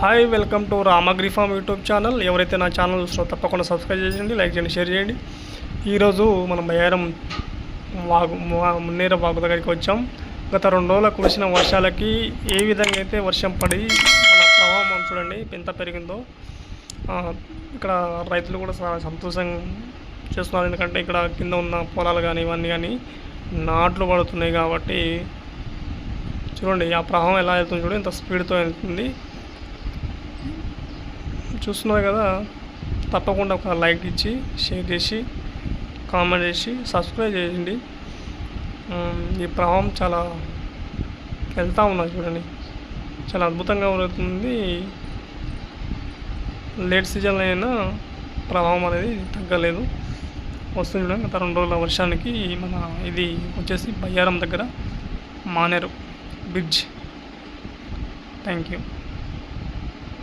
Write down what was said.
Hi welcome to Ramagri farm YouTube channel. ఎవరైతే నా channel చూస్తారో తప్పకుండా సబ్స్క్రైబ్ చేయండి లైక్ చేయండి షేర్ చేయండి. ఈరోజు మనం బయ్యారం వాగు మున్నేర వాగు దగ్గరికి వచ్చాం. గత రెండు రోజుల కురిసిన వర్షాలకి ఏ విధంగా అయితే వర్షం పడి మన ప్రభావం చూడండి ఎంత పెరిగిందో ఇక్కడ రైతులు కూడా చాలా సంతోషం చేస్తున్నారు. ఎందుకంటే ఇక్కడ కింద ఉన్న పొలాలు కానీ ఇవన్నీ కానీ నాట్లు పడుతున్నాయి కాబట్టి చూడండి ఆ ప్రవాహం ఎలా వెళ్తుంది చూడండి ఇంత స్పీడ్తో వెళ్తుంది. చూస్తున్నారు కదా తప్పకుండా ఒక లైక్ ఇచ్చి షేర్ చేసి కామెంట్ చేసి సబ్స్క్రైబ్ చేయండి. ఈ ప్రవాహం చాలా వెళ్తూ ఉన్నది చూడండి. చాలా అద్భుతంగా ఉంటుంది లేట్ సీజన్లో అయినా ప్రభావం అనేది తగ్గలేదు. వస్తుంది చూడండి గత రెండు రోజుల వర్షానికి మన ఇది వచ్చేసి బయ్యారం దగ్గర మానేరు బ్రిడ్జ్. Thank you.